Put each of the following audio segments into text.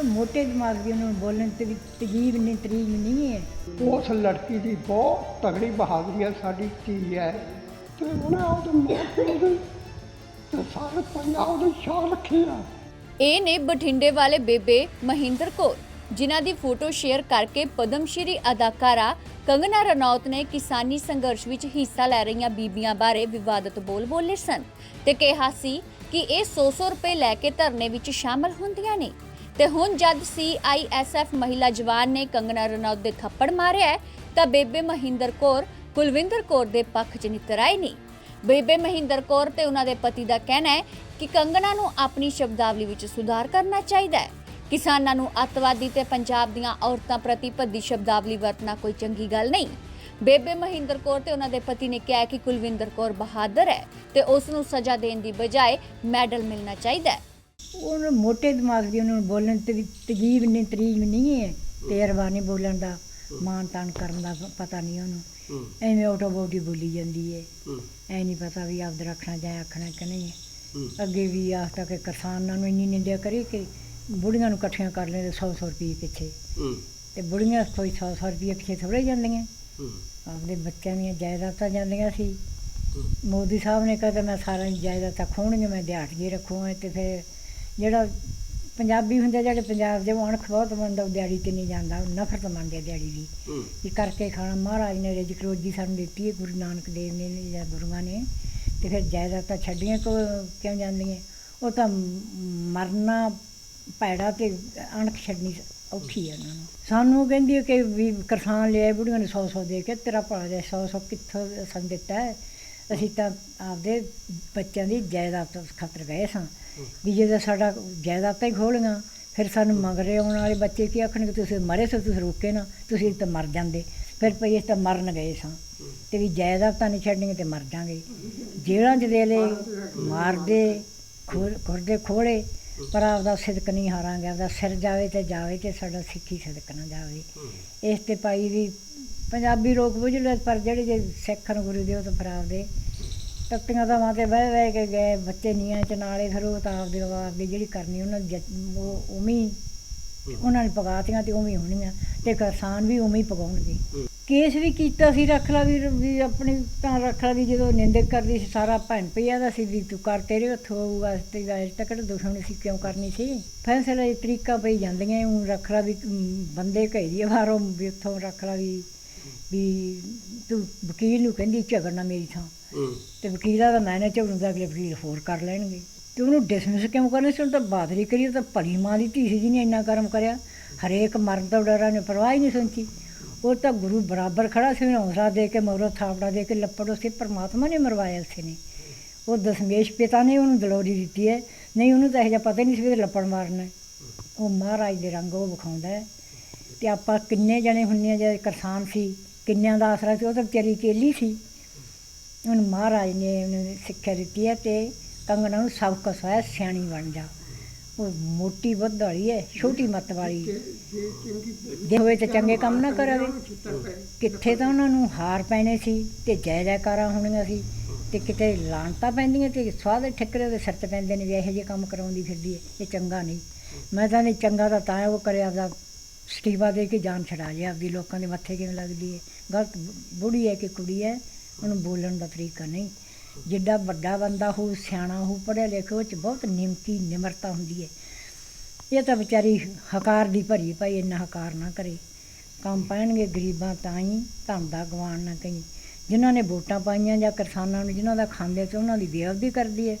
ਉਹ ਮੋਟੇ ਦਿਮਾਗ ਦੀ ਉਹਨੂੰ ਬੋਲਣ ਤੇ ਵੀ ਤਜੀਬ ਨਹੀਂ ਤਰੀਬ ਨਹੀਂ ਹੈ। ਉਸ ਲੜਕੀ ਦੀ ਬਹੁਤ ਤਗੜੀ ਬਹਾਦਰੀ ਹੈ ਸਾਡੀ ਧੀ ਹੈ। ਤੇ ਉਹਨੇ ਉਹਦੇ ਮਾਂ ਪਿਓ ਦੇ ਤੇ ਸਾਰੇ ਪੰਜਾਬ ਦੇ ਸ਼ਾਨ ਰੱਖੇ ਆ। ਇਹ ਨੇ ਬਠਿੰਡੇ ਵਾਲੇ ਬੇਬੇ ਮਹਿੰਦਰ ਕੌਰ ਜਿਨ੍ਹਾਂ ਦੀ ਫੋਟੋ ਸ਼ੇਅਰ ਕਰਕੇ ਪਦਮਸ਼੍ਰੀ ਅਦਾਕਾਰਾ ਕੰਗਨਾ ਰਣੌਤ ਨੇ ਕਿਸਾਨੀ ਸੰਘਰਸ਼ ਵਿੱਚ ਹਿੱਸਾ ਲੈ ਰਹੀਆਂ ਬੀਬੀਆਂ ਬਾਰੇ ਵਿਵਾਦਤ ਬੋਲ ਬੋਲੇ ਸਨ ਤੇ ਕਿਹਾ ਸੀ ਕਿ ਇਹ 100-100 ਰੁਪਏ ਲੈ ਕੇ ਧਰਨੇ ਵਿੱਚ ਸ਼ਾਮਲ ਹੁੰਦੀਆਂ ਨੇ। ਤੇ ਹੁਣ ਜਦ ਸੀਆਈਐਸਐਫ ਮਹਿਲਾ ਜਵਾਨ ਨੇ ਕੰਗਣਾ ਰਣੌਤ ਦੇ ਥੱਪੜ ਮਾਰਿਆ ਤਾਂ ਬੇਬੇ ਮਹਿੰਦਰ ਕੌਰ, ਕੁਲਵਿੰਦਰ ਕੌਰ ਦੇ ਪੱਖ 'ਚ ਨਿੱਤਰ ਆਈ ਨਹੀਂ ਬੇਬੇ ਮਹਿੰਦਰ ਕੌਰ ਤੇ ਉਹਨਾਂ ਦੇ ਪਤੀ ਦਾ ਕਹਿਣਾ ਹੈ ਕਿ ਕੰਗਣਾ ਨੂੰ ਆਪਣੀ ਸ਼ਬਦਾਵਲੀ ਵਿੱਚ ਸੁਧਾਰ ਕਰਨਾ ਚਾਹੀਦਾ ਹੈ। ਕਿਸਾਨਾਂ ਨੂੰ ਅੱਤਵਾਦੀ ਤੇ ਪੰਜਾਬ ਦੀਆਂ ਔਰਤਾਂ ਪ੍ਰਤੀ ਭੱਦੀ ਸ਼ਬਦਾਵਲੀ ਵਰਤਣਾ ਕੋਈ ਚੰਗੀ ਗੱਲ ਨਹੀਂ। ਬੇਬੇ ਮਹਿੰਦਰ ਕੌਰ ਤੇ ਉਹਨਾਂ ਦੇ ਪਤੀ ਨੇ ਕਿਹਾ ਕਿ ਕੁਲਵਿੰਦਰ ਕੌਰ ਬਹਾਦਰ ਹੈ ਤੇ ਉਸ ਨੂੰ ਸਜ਼ਾ ਦੇਣ ਦੀ ਬਜਾਏ ਮੈਡਲ ਮਿਲਣਾ ਚਾਹੀਦਾ ਹੈ। ਉਹਨੂੰ ਮੋਟੇ ਦਿਮਾਗ ਦੀ ਉਹਨੂੰ ਬੋਲਣ ਤੇ ਵੀ ਤਜੀਬ ਨਹੀਂ ਤਰੀਬ ਨਹੀਂ ਹੈ। ਤੇਰਵਾ ਨਹੀਂ ਬੋਲਣ ਦਾ ਮਾਨ ਤਾਨ ਕਰਨ ਦਾ ਪਤਾ ਨਹੀਂ ਉਹਨੂੰ। ਐਵੇਂ ਆਟੋ ਬੋਡੀ ਬੋਲੀ ਜਾਂਦੀ ਹੈ। ਐ ਨਹੀਂ ਪਤਾ ਵੀ ਆਪਦ ਰੱਖਣਾ ਜਾਂ ਆਖਣਾ ਕਿ ਨਹੀਂ। ਅੱਗੇ ਵੀ ਆਖਤਾ ਕਿ ਕਿਸਾਨਾਂ ਨੂੰ ਇੰਨੀ ਨਿੰਦਿਆ ਕਰੀ ਕਿ ਬੁੜੀਆਂ ਨੂੰ ਇਕੱਠੀਆਂ ਕਰ ਲੈਂਦੇ 100 100 ਰੁਪਏ ਪਿੱਛੇ। ਤੇ ਬੁੜੀਆਂ ਕੋਈ 100 100 ਰੁਪਏ ਪਿੱਛੇ ਥੋੜੇ ਜਾਂਦੀਆਂ। ਆਪਦੇ ਬੱਚਿਆਂ ਦੀਆਂ ਜਾਇਦਾਦਾਂ ਜਾਂਦੀਆਂ ਸੀ। ਮੋਦੀ ਸਾਹਿਬ ਨੇ ਕਹਿੰਦਾ ਮੈਂ ਸਾਰਾ ਜਾਇਦਾਦਾਂ ਖੋਣਗੇ ਮੈਂ ਦਿਹਾੜੀਏ ਰੱਖੂਗਾ ਤੇ ਫਿਰ ਜਿਹੜਾ ਪੰਜਾਬੀ ਹੁੰਦੇ ਜਿਹੜੇ ਪੰਜਾਬ ਦੇ ਉਹ ਅਣਖ ਬਹੁਤ ਮੰਨਦਾ ਉਹ ਦਿਹਾੜੀ ਤੇ ਨਹੀਂ ਜਾਂਦਾ ਉਹ ਨਫ਼ਰਤ ਮੰਨਦੇ ਦਿਹਾੜੀ ਦੀ। ਵੀ ਕਰਕੇ ਖਾਣਾ ਮਹਾਰਾਜ ਨੇ ਰਿਜਕ ਰੋਜੀ ਸਾਨੂੰ ਦਿੱਤੀ ਹੈ ਗੁਰੂ ਨਾਨਕ ਦੇਵ ਨੇ ਜਾਂ ਗੁਰੂਆਂ ਨੇ। ਤੇ ਫਿਰ ਜਾਇਦਾਦਾਂ ਛੱਡੀਆਂ ਕੋ ਕਿਉਂ ਜਾਂਦੀਆਂ? ਉਹ ਤਾਂ ਮਰਨਾ ਭੈੜਾ ਤੇ ਅਣਖ ਛੱਡਣੀ ਔਖੀ ਹੈ ਉਹਨਾਂ ਨੂੰ। ਸਾਨੂੰ ਕਹਿੰਦੀ ਹੈ ਕਿ ਵੀ ਕਿਸਾਨ ਲਿਆ ਬੁੜੀਆਂ ਨੇ 100 100 ਦੇ ਕੇ ਤੇਰਾ ਭਲਾ ਜਾਏ 100 100 ਕਿੱਥੋਂ ਸਾਨੂੰ ਦਿੱਤਾ ਅਸੀਂ ਤਾਂ ਆਪਦੇ ਬੱਚਿਆਂ ਦੀ ਜਾਇਦਾਦ ਤੋਂ ਖਾਤਰ ਗਏ ਸਾਂ। ਵੀ ਜੇ ਸਾਡਾ ਜਾਇਦਾਦਾਂ ਹੀ ਖੋਲੀਆਂ ਫਿਰ ਸਾਨੂੰ ਮਗਰੇ ਆਉਣ ਵਾਲੇ ਬੱਚੇ ਕੀ ਆਖਣਗੇ? ਤੁਸੀਂ ਮਰੇ ਸੋ ਤੁਸੀਂ ਰੋਕੇ ਨਾ, ਤੁਸੀਂ ਤਾਂ ਮਰ ਜਾਂਦੇ। ਫਿਰ ਭਈ ਅਸੀਂ ਤਾਂ ਮਰਨ ਗਏ ਸਾਂ। ਤੇ ਵੀ ਜਾਇਦਾਦਾਂ ਨਹੀਂ ਛੱਡਣਗੇ ਤੇ ਮਰ ਜਾਾਂਗੇ। ਜੇਲਾਂ 'ਚ ਦੇ ਲੈ ਮਾਰਦੇ ਖੁਰਦੇ ਖੋਲੇ ਪਰ ਆਪਦਾ ਸਿਦਕ ਨਹੀਂ ਹਾਰਾਂਗੇ, ਆਪਦਾ ਸਿਰ ਜਾਵੇ ਤੇ ਜਾਵੇ ਤੇ ਸਾਡਾ ਸਿੱਖੀ ਸਿਦਕ ਨਾ ਜਾਵੇ। ਇਸ ਤੇ ਭਾਈ ਵੀ ਪੰਜਾਬੀ ਲੋਕ ਬੁਝ ਲੈ ਪਰ ਜਿਹੜੇ ਜੇ ਸਿੱਖ ਸਿੱਖਣ ਗੁਰੂ ਦੇ ਉਹ ਤਾਂ ਫਿਰ ਆਪਦੇ ਤੱਤੀਆਂ ਦਾ ਮਾਤੇ ਬਹਿ ਬਹਿ ਕੇ ਗਏ ਬੱਚੇ ਨੀਆਂ ਚ ਨਾਲੇ ਫਿਰ ਉਹ ਤਾਂ ਆਪਦੇ ਆਪਦੀ ਜਿਹੜੀ ਕਰਨੀ ਉਹਨਾਂ ਦੀ ਉਹ ਉਵੇਂ ਹੀ। ਉਹਨਾਂ ਨੇ ਪਕਾਤੀਆਂ ਤੇ ਉਵੇਂ ਹੀ ਹੋਣੀਆਂ ਤੇ ਕਿਸਾਨ ਵੀ ਉਵੇਂ ਹੀ। ਪਕਾਉਣਗੇ ਕੇਸ ਵੀ ਕੀਤਾ ਸੀ ਰੱਖ ਲਾ ਵੀ ਵੀ ਆਪਣੀ ਤਾਂ ਰੱਖ ਲਾ ਵੀ ਜਦੋਂ ਨਿੰਦਕ ਕਰਦੀ ਸੀ ਸਾਰਾ ਭੈਣ ਪਿਆ ਦਾ ਸੀ ਵੀ ਤੂੰ ਕਰ ਤੇਰੇ ਹੱਥੋਂ ਹੋਊਗਾ ਤੇ ਅਜੇ ਤੱਕ ਦੁਸ਼ਮਣੀ ਸੀ ਕਿਉਂ ਕਰਨੀ ਸੀ? ਫੈਸਲਾ ਇਹ ਤਰੀਕਾ ਪਈ ਜਾਂਦੀਆਂ ਉਹ ਰੱਖ ਲਾ ਵੀ ਅਮ, ਬੰਦੇ ਘੇਰੀ ਬਾਹਰੋਂ ਵੀ ਉੱਥੋਂ ਰੱਖ ਲਾ ਵੀ ਵੀ ਤੂੰ ਵਕੀਲ ਨੂੰ ਕਹਿੰਦੀ ਝਗੜਨਾ ਮੇਰੀ ਥਾਂ। ਤੇ ਵਕੀਲਾਂ ਦਾ ਮੈਨੇ ਝਗੜਨ ਦਾ ਅਗਲੇ ਵਕੀਲ ਹੋਰ ਕਰ ਲੈਣਗੇ। ਤੇ ਉਹਨੂੰ ਡਿਸਮਿਸ ਕਿਉਂ ਕਰਨੇ ਸੀ? ਉਹਨੂੰ ਤਾਂ ਬਹਾਦਰੀ ਕਰੀ ਉਹ ਤਾਂ ਭਲੀ ਮਾਂ ਦੀ ਧੀ ਸੀ ਜਿਹਨੇ ਇੰਨਾ ਕਰਮ ਕਰਿਆ। ਹਰੇਕ ਮਰਨ ਤੋਂ ਡਰਾ ਨੇ ਪਰਵਾਹ ਹੀ ਨਹੀਂ ਸੰਚੀ। ਉਹ ਤਾਂ ਗੁਰੂ ਬਰਾਬਰ ਖੜਾ ਸੀ ਉਹਨੂੰ ਹੌਸਲਾ ਦੇ ਕੇ ਮਗਰੋਂ ਥਾਪੜਾ ਦੇ ਕੇ ਲੱਪੜ ਉਸੇ ਪਰਮਾਤਮਾ ਨੇ ਮਰਵਾਇਆ ਉਸੇ ਨੇ ਉਹ ਦਸ਼ਮੇਸ਼ ਪਿਤਾ ਨੇ ਉਹਨੂੰ ਦਲੋਰੀ ਦਿੱਤੀ ਹੈ। ਨਹੀਂ ਉਹਨੂੰ ਤਾਂ ਇਹ ਜਿਹਾ ਪਤਾ ਹੀ ਨਹੀਂ ਸੀ ਵੀ ਲੱਪੜ ਮਾਰਨਾ। ਉਹ ਮਹਾਰਾਜ ਦੇ ਰੰਗ ਉਹ ਵਿਖਾਉਂਦਾ ਹੈ। ਤੇ ਆਪਾਂ ਕਿੰਨੇ ਜਣੇ ਹੁੰਨੇ ਆ ਜੇ ਕਿਸਾਨ ਸੀ ਕਿੰਨਿਆਂ ਦਾ ਆਸਰਾ ਸੀ ਉਹ ਤਾਂ ਵਿਚਾਰੀ ਕੇਲੀ ਸੀ। ਹੁਣ ਮਹਾਰਾਜ ਨੇ ਉਹਨੂੰ ਸਿੱਖਿਆ ਦਿੱਤੀ ਹੈ ਤੇ ਕੰਗਣਾ ਨੂੰ ਸਬਕ ਸਵਾਇਆ ਸਿਆਣੀ ਬਣ ਜਾ। ਉਹ ਮੋਟੀ ਬੁੱਧ ਵਾਲੀ ਹੈ ਛੋਟੀ ਮੱਤ ਵਾਲੀ। ਜੇ ਹੋਵੇ ਤੇ ਚੰਗੇ ਕੰਮ ਨਾ ਕਰਾਵੇ। ਕਿੱਥੇ ਤਾਂ ਉਹਨਾਂ ਨੂੰ ਹਾਰ ਪੈਣੇ ਸੀ ਤੇ ਜੈ ਜੈਕਾਰਾਂ ਹੋਣੀਆਂ ਸੀ ਤੇ ਕਿਤੇ ਲਾਂਟਾਂ ਪੈਂਦੀਆਂ ਤੇ ਸਵਾਦ ਠਿਕਰੇ ਦੇ ਸਿਰ ਤੇ ਪੈਂਦੇ ਨੇ ਵੀ ਇਹੋ ਜਿਹੇ ਕੰਮ ਕਰਾਉਂਦੀ ਫਿਰਦੀ ਹੈ ਇਹ ਚੰਗਾ ਨਹੀਂ। ਮੈਂ ਤਾਂ ਨਹੀਂ ਚੰਗਾ ਤਾਂ ਤਾਂ ਉਹ ਕਰਿਆ ਆਪਦਾ ਸਟੀਵਾ ਦੇ ਕੇ ਜਾਨ ਛਡਾ ਲਿਆ ਆਪਦੀ ਲੋਕਾਂ ਦੇ ਮੱਥੇ ਕਿਵੇਂ ਲੱਗਦੀ ਹੈ ਗਲਤ ਬੁੜੀ ਹੈ ਕਿ ਕੁੜੀ ਹੈ? ਉਹਨੂੰ ਬੋਲਣ ਦਾ ਤਰੀਕਾ ਨਹੀਂ। ਜਿੱਡਾ ਵੱਡਾ ਬੰਦਾ ਹੋ ਸਿਆਣਾ ਹੋ ਪੜ੍ਹਿਆ ਲਿਖਿਆ ਉਹ ਚ ਬਹੁਤ ਨਿਮਤੀ, ਨਿਮਰਤਾ ਹੁੰਦੀ ਹੈ ਇਹ ਤਾਂ ਵਿਚਾਰੀ ਹਕਾਰ ਦੀ ਭਰੀ ਭਾਈ ਇੰਨਾ ਹਕਾਰ ਨਾ ਕਰੇ। ਕੰਮ ਪੈਣਗੇ ਗਰੀਬਾਂ ਤਾਂ ਹੀ ਧਨ ਦਾ ਗਵਾਨ ਨਾ ਕਈ ਜਿਨ੍ਹਾਂ ਨੇ ਵੋਟਾਂ ਪਾਈਆਂ ਜਾਂ ਕਿਸਾਨਾਂ ਨੂੰ, ਜਿਨ੍ਹਾਂ ਦਾ ਖਾਂਦੇ ਤੇ ਉਹਨਾਂ ਦੀ ਬੇਅਦਬੀ ਕਰਦੀ ਹੈ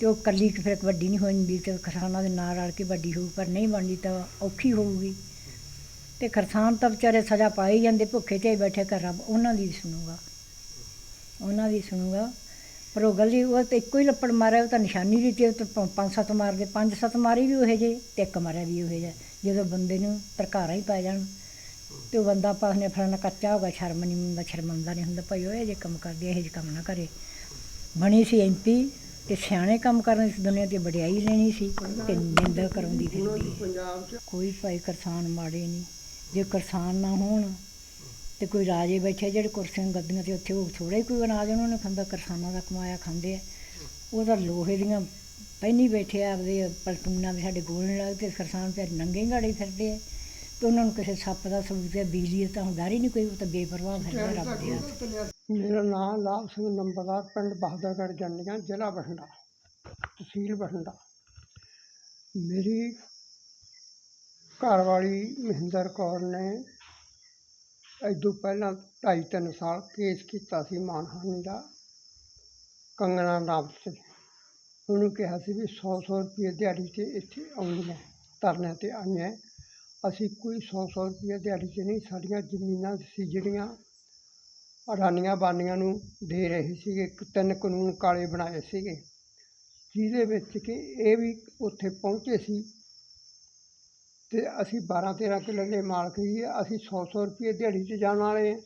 ਤੇ ਉਹ ਕੱਲੀ ਫਿਰ ਵੱਡੀ ਨਹੀਂ ਹੋ ਜਾਂਦੀ ਤੇ ਕਿਸਾਨਾਂ ਦੇ ਨਾਲ ਰਲ ਕੇ ਵੱਡੀ ਹੋਊ, ਪਰ ਨਹੀਂ ਬਣਦੀ ਤਾਂ ਔਖੀ ਹੋਊਗੀ। ਤੇ ਕਿਸਾਨ ਤਾਂ ਵਿਚਾਰੇ ਸਜ਼ਾ ਪਾਈ ਜਾਂਦੇ ਭੁੱਖੇ ਤੇ ਬੈਠੇ ਕਰ ਰੱਬ ਉਹਨਾਂ ਦੀ ਸੁਣੂਗਾ। ਉਹਨਾਂ ਦੀ ਸੁਣੂਗਾ। ਪਰ ਉਹ ਗਲੀ ਉਹ ਤਾਂ ਇੱਕੋ ਹੀ ਲੱਪੜ ਮਾਰਿਆ ਉਹ ਤਾਂ ਨਿਸ਼ਾਨੀ ਦਿੱਤੀ ਉਹ ਤਾਂ ਪੰਜ ਸੱਤ ਮਾਰਦੇ ਪੰਜ ਸੱਤ ਮਾਰੀ ਵੀ ਉਹੇ ਜੇ ਤੇ ਇੱਕ ਮਾਰਿਆ ਵੀ ਉਹੇ ਜਿਹਾ ਜਦੋਂ ਬੰਦੇ ਨੂੰ ਤਰਕਾਰਾਂ ਹੀ ਪੈ ਜਾਣ। ਤੇ ਉਹ ਬੰਦਾ ਪਾਸ ਨੇ ਫਲਾਣਾ ਕੱਚਾ ਹੋਗਾ ਸ਼ਰਮ ਨਹੀਂ ਹੁੰਦਾ ਸ਼ਰਮੰਦਾ ਨਹੀਂ ਹੁੰਦਾ ਭਾਈ ਉਹ ਇਹ ਜੇ ਕੰਮ ਕਰਦੀ ਇਹ ਜੇ ਕੰਮ ਨਾ ਕਰੇ। ਬਣੀ ਸੀ ਐਮਪੀ ਤੇ ਸਿਆਣੇ ਕੰਮ ਕਰਨ ਇਸ ਦੁਨੀਆ ਤੇ ਵਡਿਆਈ ਲੈਣੀ ਸੀ ਤੇ ਨਿੰਦਾ ਕਰਾਉਂਦੀ ਫਿਰਦੀ ਕੋਈ ਭਾਈ ਕਿਸਾਨ ਮਾੜੇ ਨਹੀਂ ਜੇ ਕਿਸਾਨ ਨਾ ਹੋਣ ਤੇ ਕੋਈ ਰਾਜੇ ਬੈਠੇ ਜਿਹੜੇ ਕੁਰਸੀਆਂ ਗੱਦੀਆਂ ਤੇ ਉੱਥੇ ਉਹ ਥੋੜਾ ਹੀ ਕੋਈ ਅਨਾਜ ਉਹਨਾਂ ਨੇ ਖਾਂਦਾ ਕਿਸਾਨਾਂ ਦਾ ਕਮਾਇਆ ਖਾਂਦੇ ਆ। ਉਹ ਤਾਂ ਲੋਹੇ ਦੀਆਂ ਪਹਿਨੀ ਬੈਠੇ ਆ ਆਪਦੇ ਪਲਟੂਨਾਂ ਦੇ ਸਾਡੇ ਗੋਲਣ ਲੱਗ ਤੇ ਕਿਸਾਨ ਤੇ ਨੰਗੇ ਗਾੜੇ ਫਿਰਦੇ ਆ। ਤੇ ਉਹਨਾਂ ਨੂੰ ਕਿਸੇ ਸੱਪ ਦਾ ਸਬੂਤ ਹੈ ਬਿਜਲੀ ਤਾਂ ਹੁੰਦਾ ਹੀ ਨਹੀਂ ਕੋਈ ਉਹ ਤਾਂ ਬੇਪਰਵਾਹ ਫਿਰਦਾ ਰੱਬ ਦੇ ਹੱਥ ਮੇਰਾ ਨਾਮ ਲਾਲ ਸਿੰਘ ਨੰਬਰਦਾਰ ਪਿੰਡ ਬਹਾਦਰਗੜ੍ਹ ਜੰਡੀਆਂ ਜ਼ਿਲ੍ਹਾ ਬਠਿੰਡਾ ਤਹਿਸੀਲ ਬਠਿੰਡਾ। ਮੇਰੀ ਘਰਵਾਲੀ ਮਹਿੰਦਰ ਕੌਰ ਨੇ ਇਦੋਂ ਪਹਿਲਾਂ ਢਾਈ ਤਿੰਨ ਸਾਲ ਕੇਸ ਕੀਤਾ ਸੀ ਮਾਨਹਾਨੀ ਦਾ, ਕੰਗਣਾ ਨਾਮ ਤੇ ਉਹਨੂੰ ਕਿਹਾ ਸੀ ਵੀ 100 100 ਰੁਪਏ ਦਿਹਾੜੀ ਤੇ ਇੱਥੇ ਆਉਣੀਆਂ ਧਰਨਿਆਂ ਤੇ ਆਈਆਂ ਅਸੀਂ ਕੋਈ 100 100 ਰੁਪਏ ਦਿਹਾੜੀ 'ਤੇ ਨਹੀਂ, ਸਾਡੀਆਂ ਜ਼ਮੀਨਾਂ ਸੀ ਜਿਹੜੀਆਂ ਰਾਨੀਆਂ ਬਾਨੀਆਂ ਨੂੰ ਦੇ ਰਹੇ ਸੀਗੇ, ਇੱਕ ਤਿੰਨ ਕਾਨੂੰਨ ਕਾਲੇ ਬਣਾਏ ਸੀਗੇ। ਜਿਹਦੇ ਵਿੱਚ ਕਿ ਇਹ ਵੀ ਉੱਥੇ ਪਹੁੰਚੇ ਸੀ ਅਤੇ ਅਸੀਂ 12 13 ਕਿੱਲੇ ਦੇ ਮਾਲਕ ਹੀ ਅਸੀਂ ਸੌ ਸੌ ਰੁਪਈਏ ਦਿਹਾੜੀ 'ਚ ਜਾਣ ਵਾਲੇ ਹਾਂ।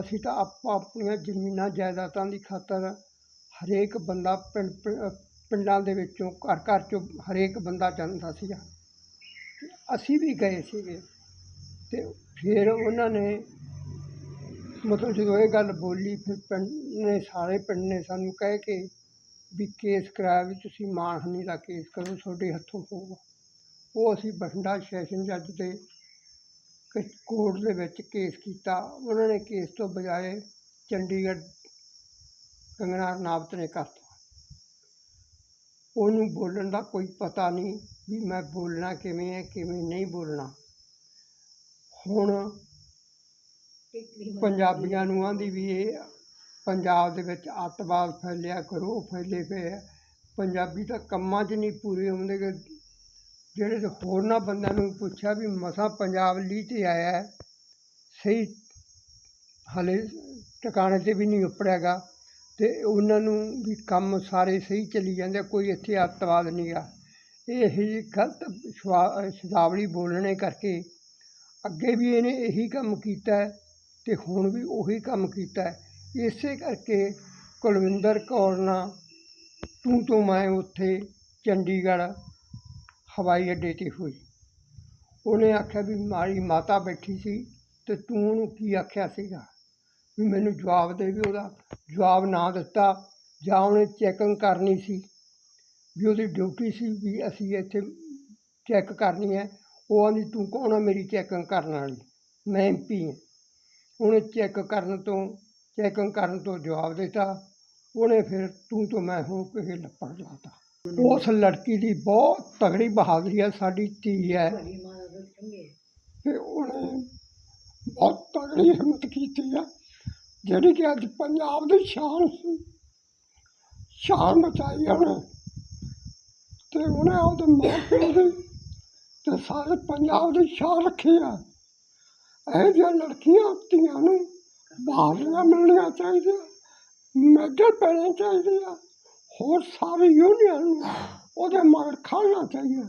ਅਸੀਂ ਤਾਂ ਆਪੋ ਆਪਣੀਆਂ ਜ਼ਮੀਨਾਂ, ਜਾਇਦਾਦਾਂ ਦੀ ਖਾਤਰ ਹਰੇਕ ਬੰਦਾ ਪਿੰਡ ਪਿੰ- ਪਿੰਡਾਂ ਦੇ ਵਿੱਚੋਂ, ਘਰ ਘਰ ਚੋਂ ਹਰੇਕ ਬੰਦਾ ਜਾਂਦਾ ਸੀਗਾ। ਤੇ ਅਸੀਂ ਵੀ ਗਏ ਸੀਗੇ। ਅਤੇ ਫਿਰ ਉਹਨਾਂ ਨੇ ਮਤਲਬ ਜਦੋਂ ਇਹ ਗੱਲ ਬੋਲੀ, ਫਿਰ ਪਿੰਡ ਨੇ, ਸਾਰੇ ਪਿੰਡ ਨੇ ਸਾਨੂੰ ਕਹਿ ਕੇ ਵੀ ਕੇਸ ਕਰਾਇਆ ਵੀ ਤੁਸੀਂ ਮਾਣਹਾਨੀ ਦਾ ਕੇਸ ਕਰੋ, ਤੁਹਾਡੇ ਹੱਥੋਂ ਹੋਊਗਾ। ਉਹ ਅਸੀਂ ਬਠਿੰਡਾ ਸੈਸ਼ਨ ਜੱਜ ਦੇ ਕੋਰਟ ਦੇ ਵਿੱਚ ਕੇਸ ਕੀਤਾ। ਉਹਨਾਂ ਨੇ ਕੇਸ ਤੋਂ ਬਜਾਏ ਚੰਡੀਗੜ੍ਹ ਕੰਗਣਾ ਰਣਾਵਤ ਨੇ ਕਰਤਾ। ਉਹਨੂੰ ਬੋਲਣ ਦਾ ਕੋਈ ਪਤਾ ਨਹੀਂ ਵੀ ਮੈਂ ਬੋਲਣਾ ਕਿਵੇਂ ਹੈ, ਕਿਵੇਂ ਨਹੀਂ ਬੋਲਣਾ। ਹੁਣ ਪੰਜਾਬੀਆਂ ਨੂੰ ਆਂਦੀ ਵੀ ਇਹ ਪੰਜਾਬ ਦੇ ਵਿੱਚ ਅੱਤਵਾਦ ਫੈਲਿਆ ਕਰੋ ਫੈਲੇ ਪਏ ਆ। ਪੰਜਾਬੀ ਤਾਂ ਕੰਮਾਂ 'ਚ ਨਹੀਂ ਪੂਰੇ ਹੁੰਦੇ ਗੇ ਜਿਹੜੇ ਹੋਰਨਾਂ ਬੰਦਿਆਂ ਨੂੰ ਪੁੱਛਿਆ ਵੀ ਮਸਾਂ ਪੰਜਾਬ ਲੀਹ ਤੇ ਆਇਆ ਸਹੀ ਹਾਲੇ ਟਿਕਾਣੇ ਤੇ ਵੀ ਨਹੀਂ ਉੱਪੜਿਆ ਉਪੜਿਆਗਾ ਅਤੇ ਉਹਨਾਂ ਨੂੰ ਵੀ ਕੰਮ ਸਾਰੇ ਸਹੀ ਚੱਲੀ ਜਾਂਦੇ ਕੋਈ ਇੱਥੇ ਅੱਤਵਾਦ ਨਹੀਂ ਗਾ ਇਹ ਜਿਹੀ ਗਲਤ ਸ਼ਵਾ- ਸ਼ਬਦਾਵਲੀ ਬੋਲਣੇ ਕਰਕੇ ਅੱਗੇ ਵੀ ਇਹਨੇ ਇਹੀ ਕੰਮ ਕੀਤਾ ਅਤੇ ਹੁਣ ਵੀ ਉਹੀ ਕੰਮ ਕੀਤਾ ਇਸੇ ਕਰਕੇ ਕੁਲਵਿੰਦਰ ਕੌਰ ਨਾਲ ਤੂੰ ਤੋਂ ਮੈਂ ਉੱਥੇ ਚੰਡੀਗੜ੍ਹ ਹਵਾਈ ਅੱਡੇ 'ਤੇ ਹੋਈ। ਉਹਨੇ ਆਖਿਆ ਵੀ ਮਾਰੀ ਮਾਤਾ ਬੈਠੀ ਸੀ ਅਤੇ ਤੂੰ ਉਹਨੂੰ ਕੀ ਆਖਿਆ ਸੀਗਾ? ਵੀ ਮੈਨੂੰ ਜਵਾਬ ਦੇ ਵੀ ਉਹਦਾ ਜਵਾਬ ਨਾ ਦਿੱਤਾ ਜਾਂ ਉਹਨੇ ਚੈਕਿੰਗ ਕਰਨੀ ਸੀ। ਵੀ ਉਹਦੀ ਡਿਊਟੀ ਸੀ ਵੀ ਅਸੀਂ ਇੱਥੇ ਚੈੱਕ ਕਰਨੀ ਹੈ। ਉਹ ਆਂਦੀ, ਤੂੰ ਕੌਣ ਆ ਮੇਰੀ ਚੈਕਿੰਗ ਕਰਨ ਵਾਲੀ? ਮੈਂ ਐਮਪੀ ਹਾਂ। ਉਹਨੇ ਚੈੱਕ ਕਰਨ ਤੋਂ ਚੈਕਿੰਗ ਕਰਨ ਤੋਂ ਜਵਾਬ ਦਿੱਤਾ। ਉਹਨੇ ਫਿਰ ਤੂੰ ਤੋਂ ਮੈਂ ਹੋ ਕੇ ਲੱਪੜ ਲਾਤਾ। ਉਸ ਲੜਕੀ ਦੀ ਬਹੁਤ ਤਗੜੀ ਬਹਾਦਰੀ ਹੈ ਸਾਡੀ ਧੀ ਹੈ। ਤੇ ਉਹਨੇ ਬਹੁਤ ਤਗੜੀ ਹਿੰਮਤ ਕੀਤੀ ਆ ਜਿਹੜੀ ਕਿ ਅੱਜ ਪੰਜਾਬ ਦੀ ਸ਼ਾਨ ਸੀ। ਸ਼ਾਨ ਬਚਾਈ ਉਹਨੇ। ਤੇ ਉਹਨੇ ਉਹਦੇ ਮਾਂ ਪਿਓ ਦੀ ਤੇ ਸਾਰੇ ਪੰਜਾਬ ਦੀ ਸ਼ਾਨ ਰੱਖੀ ਆ। ਇਹ ਜਿਹੀਆਂ ਲੜਕੀਆਂ ਧੀਆਂ ਨੂੰ ਬਹਾਦਰੀਆਂ ਮਿਲਣੀਆਂ ਚਾਹੀਦੀਆਂ ਮੈਡਲ ਪੈਣੇ ਚਾਹੀਦੇ ਆ। ਹੋਰ ਸਾਰੀ ਯੂਨੀਅਨ ਨੂੰ ਉਹਦੇ ਮਗਰ ਖਾਣਾ ਚਾਹੀਦਾ